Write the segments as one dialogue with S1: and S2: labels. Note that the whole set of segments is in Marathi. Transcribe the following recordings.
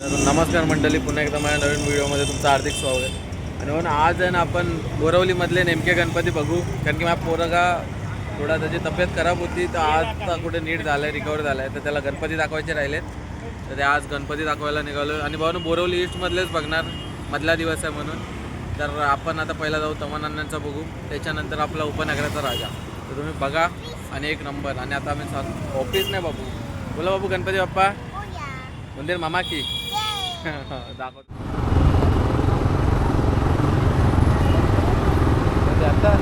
S1: नमस्कार मंडळी पुन्हा एकदा माझ्या नवीन व्हिडिओमध्ये तुमचं हार्दिक स्वागत. आणि म्हणून आज आहे ना आपण बोरवलीमधले नेमके गणपती बघू. कारण की माझा पोरगा थोडा त्याची तब्येत खराब होती तर आज कुठे नीट झालं आहे रिकवर झालं आहे तर त्याला गणपती दाखवायचे राहिलेत. तर ते आज गणपती दाखवायला निघालो. आणि भाऊ बोरवली ईस्टमधलेच बघणार मधला दिवस आहे म्हणून. तर आपण आता पहिला जाऊ तमनांचा बघू. त्याच्यानंतर आपला उपनगराचा राजा. तर तुम्ही बघा आणि एक नंबर. आणि आता आम्ही ऑफिस नाही बाबू. बोला बाबू गणपती बाप्पा. मंदिर मामा की. दाखवतो आता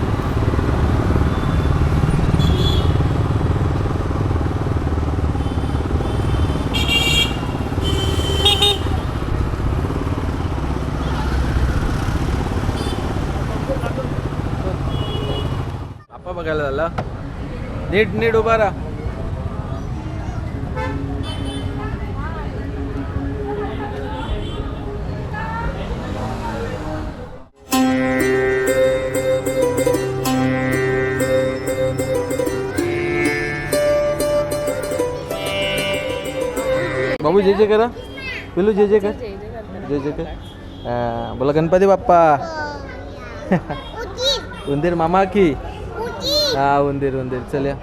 S1: आपा बघायला झाला. नीट नीट उभा राहा. बाबू जे जे करा पिलू जे जे कर जे जे कर बोला गणपती बाप्पा. उंदीर मामा की? हा उंदीर उंदीर. चल या.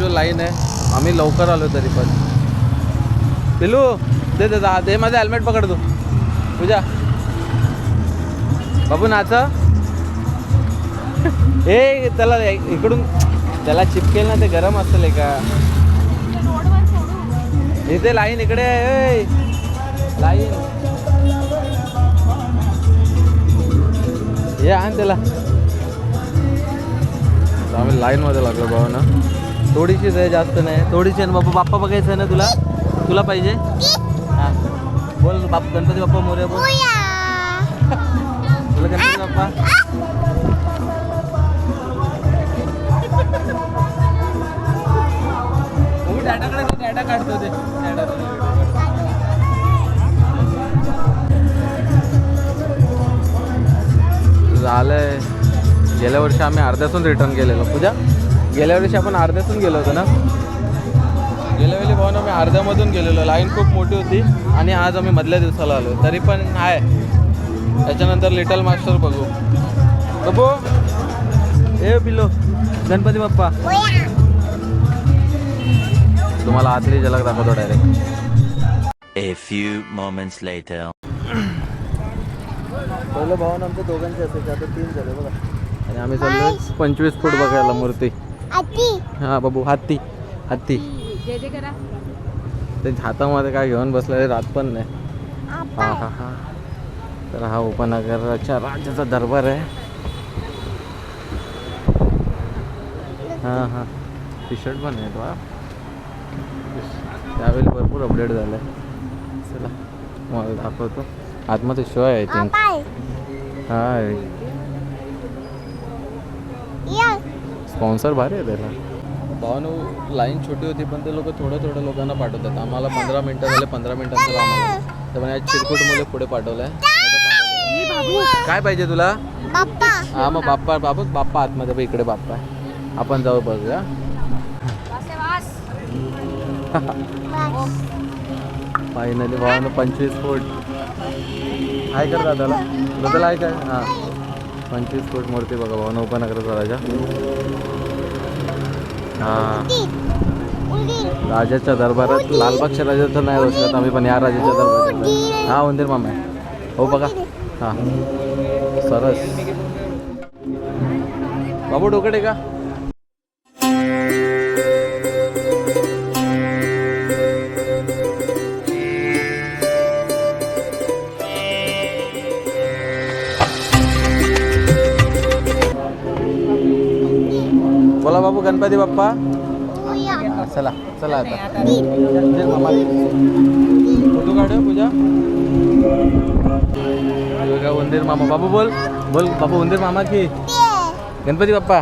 S1: जो लाईन आहे आम्ही लवकर आलो तरी पण. पिलू दे दे जा दे माझं हेल्मेट पकड तू. पूजा. बाबू नाच ए त्याला इकडून त्याला चिपकेल ना ते गरम असेल का इथे लाईन इकडे आहे ए. लाईन ये आण त्याला. आम्ही लाईन मध्ये लागलो भाऊ ना थोडीशीच आहे जास्त नाही. थोडीशी आहे ना बाप्पा बाप्पा बघायचं आहे ना तुला? तुला पाहिजे? हा. बोल बाप गणपती बाप्पा मोर्या बोल. तुला गणपती बाप्पा. काढतो ते. झालंय. गेल्या वर्षी आम्ही अर्ध्यातून रिटर्न केलेलो. पूजा? गेल्या वर्षी आपण अर्ध्यातून गेलो होतो ना? गेल्या वेळी भाऊ ना आम्ही अर्ध्यामधून गेलेलो. लाईन खूप मोठी होती आणि आज आम्ही मधल्या दिवसाला आलो तरी पण आहे त्याच्यानंतर लिटल मास्टर बघू. बघू ए पिलो गणपती बाप्पा. तुम्हाला आतली झलक दाखवतो direct
S2: A few moments later.
S1: पहिलं भावना आमच्या दोघांचे असायचे आता तीन झाले बघा. आणि आम्ही चाललो पंचवीस फूट बघायला मूर्ती. हा बाबू हत्ती हत्ती
S3: जे जे करा.
S1: त्यांच्या हातामध्ये काय घेऊन बसलेले राहत पण नाही. हा हा हा. तर हा उपनगराच्या राजाचा दरबार आहे. हां हां. टी शर्ट पण आहेत वा. त्यावेळी भरपूर अपडेट झालं. आहे चला मला दाखवतो. आतमध्ये शो आहे थिंक हाय स्पॉन्सर भारी आहे त्याला. भावानो लाईन छोटी होती पण ते लोक थोड्या थोड्या लोकांना पाठवतात. आम्हाला पंधरा मिनटं झाले पंधरा मिनटांचं काम आलं त्यामुळे आज चिरकुट मुले पुढे पाठवलंय.
S3: मी
S1: काय पाहिजे तुला? हा मग बाप्पा बाबू बाप्पा आतमध्ये बघ, इकडे बाप्पा आहे. आपण जाऊ बघूया. फायनली भावानं पंचवीस फूट. आहे कर दादाला. दादाला आहे काय हां. पंचवीस फूट मूर्ती बघा भाऊ उपनगराचा राजा हा. राजाच्या दरबारात लालबागच्या राजाचं नाही बसलं आम्ही पण या राजाच्या दरबारात हा उंदीर मामा. हो बघा. हा. सरस. बाबू डोकडे का बाबू गणपती बाप्पा? चला चला आता. उंदीर फोटो काढूया पूजा. बघा उंदीर मामा. बाबू बोल बोल बाबू उंदीर मामा की. गणपती बाप्पा.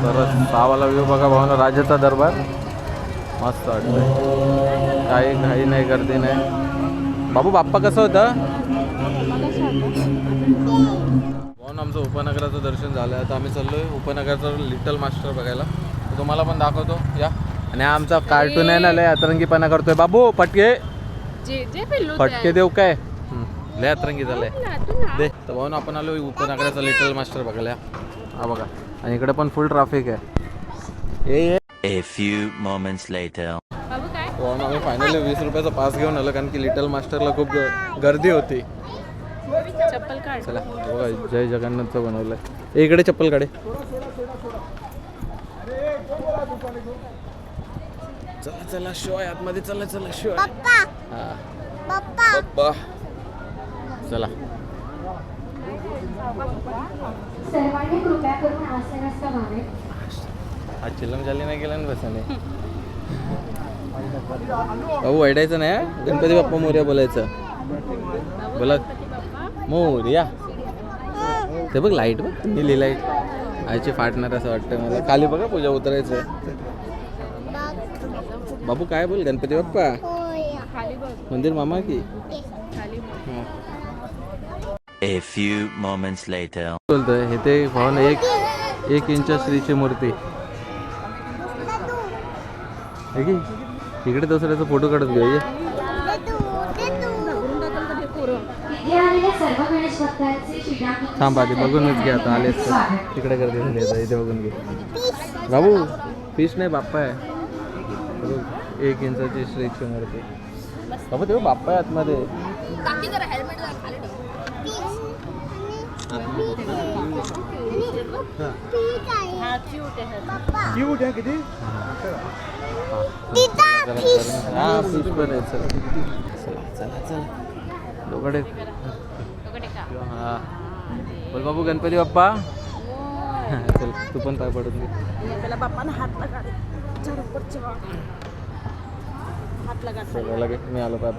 S1: सरस सहावाला व्ह्यू बघा भावना राजाचा दरबार. मस्त वाटतोय. काही घाई नाही गर्दी नाही. बाबू बाप्पा कसं होतं? उपनगराचं दर्शन झालं आता आम्ही चाललोय उपनगराचं लिटल मास्टर बघायला. तर तुम्हाला पण दाखवतो. या. आणि हा आमचा कार्टून आहे ना लय अतरंगीपणा करतोय. बाबू पटके.
S3: जे जे पिल्लू
S1: फटके देऊ काय? हं, लय अतरंगी झालंय. दे. तर भाऊन आपण आलो उपनगराचा लिटल मास्टर बघायला. हा बघा. आणि इकडे पण फुल ट्रॅफिक आहे. ए ए.
S2: A few moments later.
S3: बाबू काय?
S1: भाऊन आम्ही फायनली वीस रुपयाचा पास घेऊन आलो कारण की लिटल मास्टरला खूप गर्दी होती.
S3: चप्पल काढ.
S1: चला बघा जय जगन्नाथचं बनवलंय. ए, इकडे चप्पल काढे. चला चला शो आहे आतमध्ये चला चला शो आहे हा. पप्पा. चला.
S4: सर्वांनी कृपया करून आसनस्थ व्हावे
S1: हा चिलम झाली नाही गेला ना बसाने. भाऊ वैडायचं नाही हा? गणपती बाप्पा मोर्या बोलायचं. बोला. मोर्या ते बघ लाइट बघ निली लाइट आयची फाटणार असं वाटतं मला. खाली बघा पूजा उतरायचं. बाबू काय बोल गणपती बाप्पा? मंदिर मामा की.
S2: A few moments later.
S1: बोलतोय हे ते भावना एक एक इंच श्रीची मूर्ती. हे? इकडे दुसऱ्याचा फोटो काढून घेऊ ये.
S4: इथे आलेल्या सर्व गणेश भक्तांचे श्रीराम
S1: थांब आधी बघूनच घे आता तर. तिकडे गर्दी झाली आता इथे बघून घे बाबू फिश नाही बाप्पा आहे. एक इंचाची श्रीची मूर्ती बाबू तेव्हा बाप्पा आहे आतमध्ये.
S3: क्यूट आहे
S1: हा फिश पण आहे चला. चला चला दोघडे हा. बोल बाबू गणपती बाप्पा? चल तू पण पाय पडून घे.
S3: त्याला बाप्पानं हात लगा हात लगा.
S1: चला लगे मी आलो पाय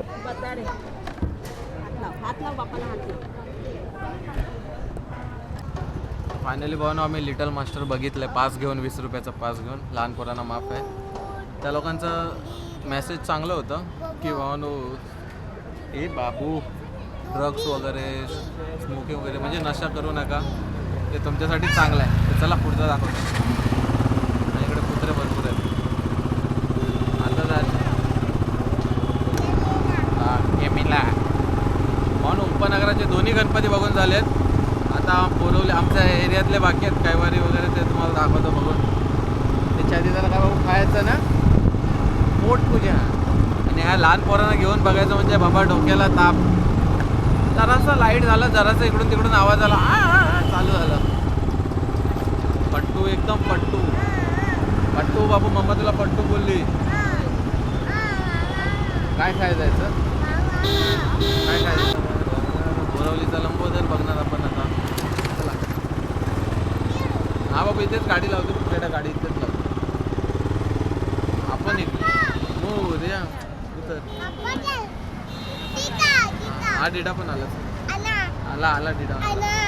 S3: हात लाव. बाप्पाला हात
S1: फायनली भाऊ आम्ही लिटल मास्टर बघितलं पास घेऊन वीस रुपयाचा पास घेऊन. लहान पोरांना माफ आहे. त्या लोकांचं मेसेज चांगलं होतं की भावानो ए बाबू ड्रग्स वगैरे स्मोकिंग वगैरे म्हणजे नशा करू नका. ते तुमच्यासाठी चांगलं आहे. तर चला पुढचं दाखवतो. आणि इकडे कुत्रे भरपूर आहेत. आता जायचं हा केमिला म्हणून उपनगराचे दोन्ही गणपती बघून झालेत. आता बोलवले आमच्या एरियातले बाकी आहेत. कैवारी वगैरे ते तुम्हाला दाखवतो बघून. त्याच्या आधी त्याला काय बाबू खायचं ना? पोट पूजा. आणि ह्या लहान पोरांना घेऊन बघायचं म्हणजे बाबा डोक्याला ताप. जरासा लाइट झालं जरासं इकडून तिकडून आवाज आला चालू झालं. पट्टू एकदम पट्टू. पट्टू बाबू मम्मा तुला पट्टू बोलली. काय खायचं याचं काय खायचं बोरवलीचा लंबोदर बघणार आपण आता. चला. हा बाबा इथेच गाडी लावतो कुठल्या गाडी इथेच लावतो. आपण इथे हो रे उतर हा डिडा पण आला. आला आला डिडा.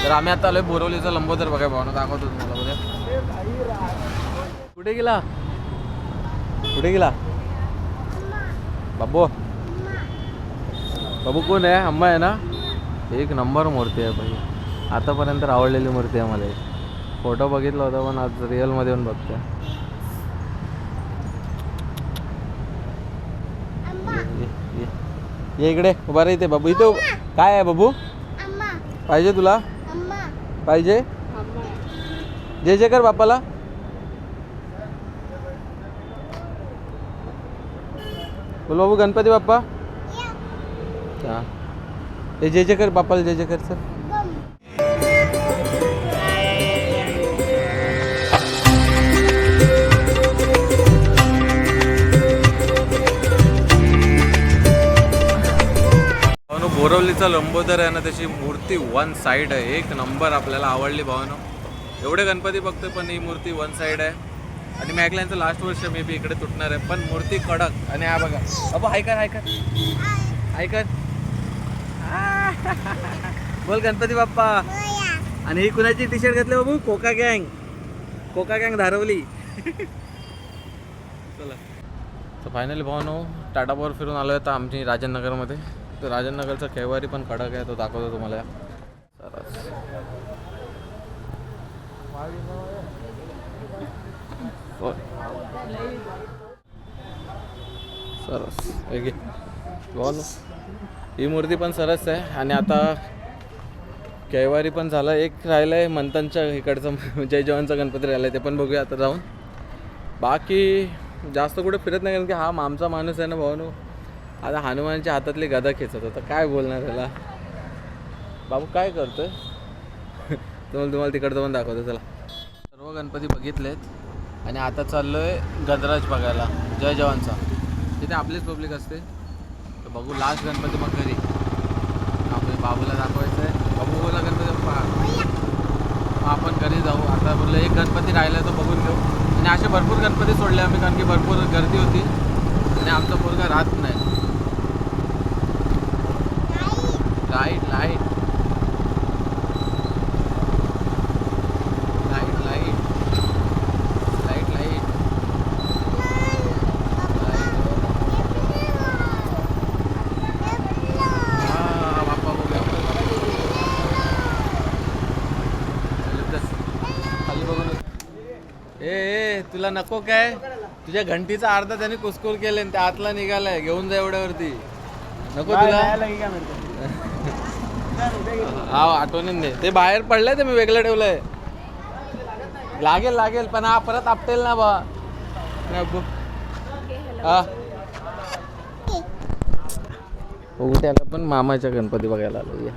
S1: तर आम्ही आता आलोय बोरवलीचा लंबोदर बघा भावना दाखवतो तुम्हाला बघा कुठे गेला? कुठे गेला? बाबू. बाबू कोण आहे? अम्मा आहे ना? एक नंबर मूर्ती आहे भाई आतापर्यंत आवडलेली मूर्ती आहे मला. फोटो बघितला होता पण आज रिअलमध्ये येऊन बघतोय ये- ये. ये इकडे उभा रे इथे बाबू. इथे काय आहे बाबू? पाहिजे तुला? पाहिजे? जे जे कर बापाला. बोल बाबू गणपती बाप्पा. हा. हे जे जे कर बापाला जे जे कर सर बोरवलीचा लंबोदर आहे ना त्याची मूर्ती वन साईड आहे. एक नंबर आपल्याला आवडली भावनो. एवढे गणपती बघतोय पण ही मूर्ती वन साईड आहे. आणि मी ऐकल्यानंतर लास्ट वर्ष मे बी इकडे तुटणार आहे. पण मूर्ती कडक. आणि हा बघा. अबो ऐकर ऐकर ऐकर बोल गणपती बाप्पा. आणि ही कुणाची टी शर्ट घातली बाबू? कोका गँग. कोका गँग धारवली. चला. तर फायनली भावनो टाटा पॉवर फिरून आलो आहे तर आमची राजनगरमध्ये. तर राजननगरचा केवारी पण कडक आहे तो दाखवतो तुम्हाला. सरस. सरस. एक घे. ही मूर्ती पण सरस आहे आणि आता कैवारी पण झालं. एक राहिलं आहे मंथनच्या इकडचं जय जवानचा गणपती राहिला आहे ते पण बघूया आता जाऊन. बाकी जास्त कुठे फिरत नाही कारण की हा आमचा माणूस आहे ना भाऊ आता हनुमानच्या हातातली गदा खेचत होता. काय बोलणार त्याला? बाबू काय करतोय? तुम्हाला तुम्हाला तिकडचं पण दाखवतो चला. सर्व गणपती बघितलेत. आणि आता चाललोय गजराज बघायला. जय जवानचा. तिथे आपलीच पब्लिक असते. तर बघू लास्ट गणपती मग घरी. आपल्या बाबूला दाखवायचं आहे बाबू बोला गणपती आपण घरी जाऊ. आता बोललं एक गणपती राहिला तो बघून घेऊ. आणि असे भरपूर गणपती सोडले आम्ही कारण की भरपूर गर्दी होती. आणि आमचा पोरगा राहत नाही. Light light. Light light. Light light. हा, बाप्पा बघूया. खाली बघून ए ए तुला नको काय? तुझ्या घंटीचा अर्धा त्याने कुसकुर केले आणि त्या आतला निघालाय. घेऊन जा एवढ्यावरती. नको तुला? हा आठवणीन दे. ते बाहेर पडलंय ते मी वेगळं ठेवलंय. लागेल लागेल पण हा परत आपटेल ना बा. हा. कुठे आला पण मामाच्या गणपती बघायला आलो या.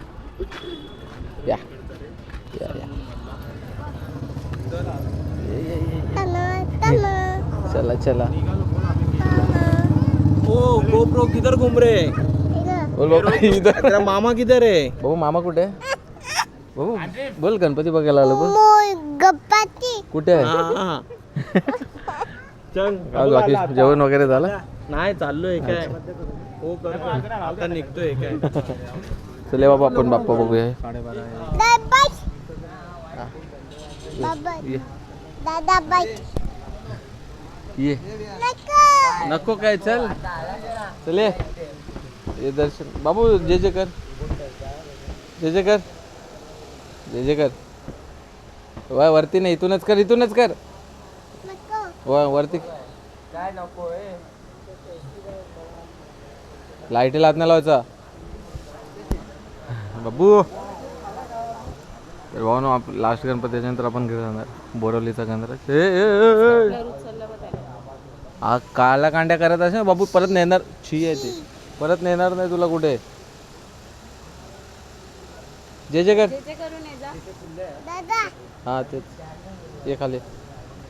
S1: या. या या. चला चला.
S5: ओ गोप्रो किधर घूम रहे?
S1: बोल. बाबा इधर
S5: तेरा मामा किधर है
S1: भाऊ मामा कुठे? आहे? भाऊ बोल गणपती बघायला आलो बोल कुठे आहे?
S5: हा. चल
S1: काय बाकी जेवण वगैरे झालं?
S5: नाही चाललोय काय हो कर आता निघतोय काय
S1: चले बाबा आपण बाप्पा बघूया.
S5: आहे.
S1: ये.
S3: दादा
S1: ये. नको. काय चल. चले ये दर्शन। बाबू जे जे कर। जे जे कर। जे जे कर। वा वरती नाही इथूनच कर इथूनच कर। वा वरती।
S5: काय नको
S1: लाईटीला हात नाही लावायचा बाबू। तर भाऊ ना लास्ट गणपती त्याच्यानंतर आपण घरी जाणार बोरवलीचा ए, ए. हा काला कांड्या करत असे ना बाबू परत नेणार छी आहे ते परत नेणार नाही तुला कुठे? जे जे कर. हा तेच. ये खाली.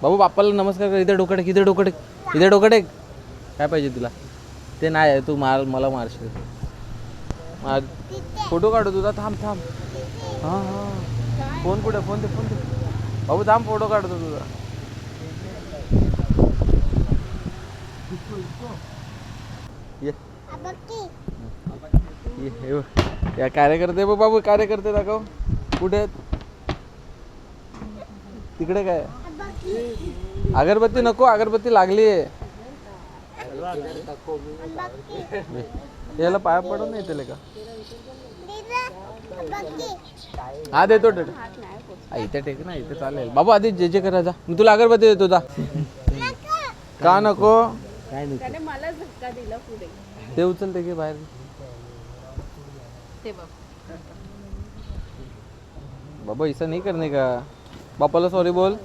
S1: बाबू बाप्पाला नमस्कार कर. इथे डोकं टेक इथे डोकं टेक. इथे डोकं टेक. काय पाहिजे तुला? ते नाही आहे. तू मार मला मारशील. मार. फोटो काढू तुझा. थांब थांब. हां हां. फोन कुठे? फोन दे फोन दे. बाबू थांब. फोटो काढतो तुझा ये ये हे. या कार्यकर्ते बघ बाबू कार्यकर्ते दाखव. कुठे आहेत? तिकडे काय? अगरबत्ती नको अगरबत्ती लागली आहे. याला पाया पडून नाही त्याला का? हा देतो इथे टेक ना इथे चालेल. बाबू आधी जे जे करा जा. मी तुला अगरबत्ती देतो जा. का नको?
S5: काय नको
S3: त्याने मलाच धक्का दिला पुढे.
S1: ते उचलते की बाहेर?
S3: ते बघ.
S1: बाबा ऐसा नहीं करने का. बापाला सॉरी बोल.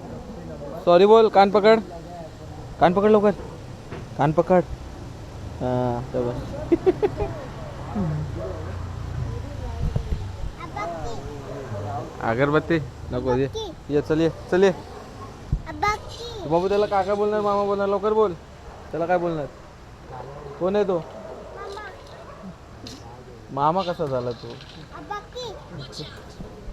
S1: सॉरी बोल कान पकड. कान पकड लवकर. कान पकड. हां बस. अगरबत्ती. नको ये ये चल ये चल ये बाबू त्याला काका बोलणार मामा बोलणार लवकर बोल. त्याला काय बोलणार? कोण आहे तो? मामा कसा झाला तू?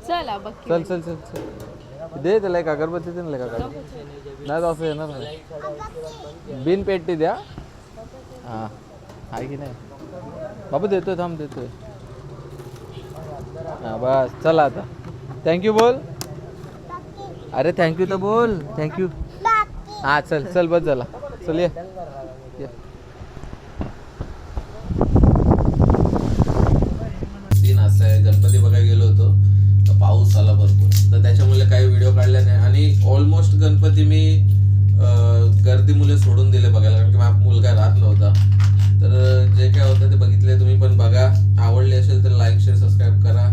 S3: चला बघ
S1: चल चल चल चल. दे त्याला एक अगरबत्ती दे ना काका नाही तर असं येणार नाही. बिन पेटी द्या. हां आहे की नाही? बाबू देतोय थांब देतोय. हां बस चला आता. थँक्यू बोल. अरे थँक्यू तर बोल. थँक्यू हां चल चल बस झाला. चल ये. ये. गणपती बघायला गेलो होतो तर पाऊस आला भरपूर. तर त्याच्यामुळे काही व्हिडिओ काढले नाही. आणि ऑलमोस्ट गणपती मी गर्दी मुले सोडून दिले बघायला कारण की माझा मुलगा राहत नव्हता. तर जे काय होतं ते बघितले तुम्ही पण बघा. आवडले असेल तर लाईक शेअर सबस्क्राईब करा.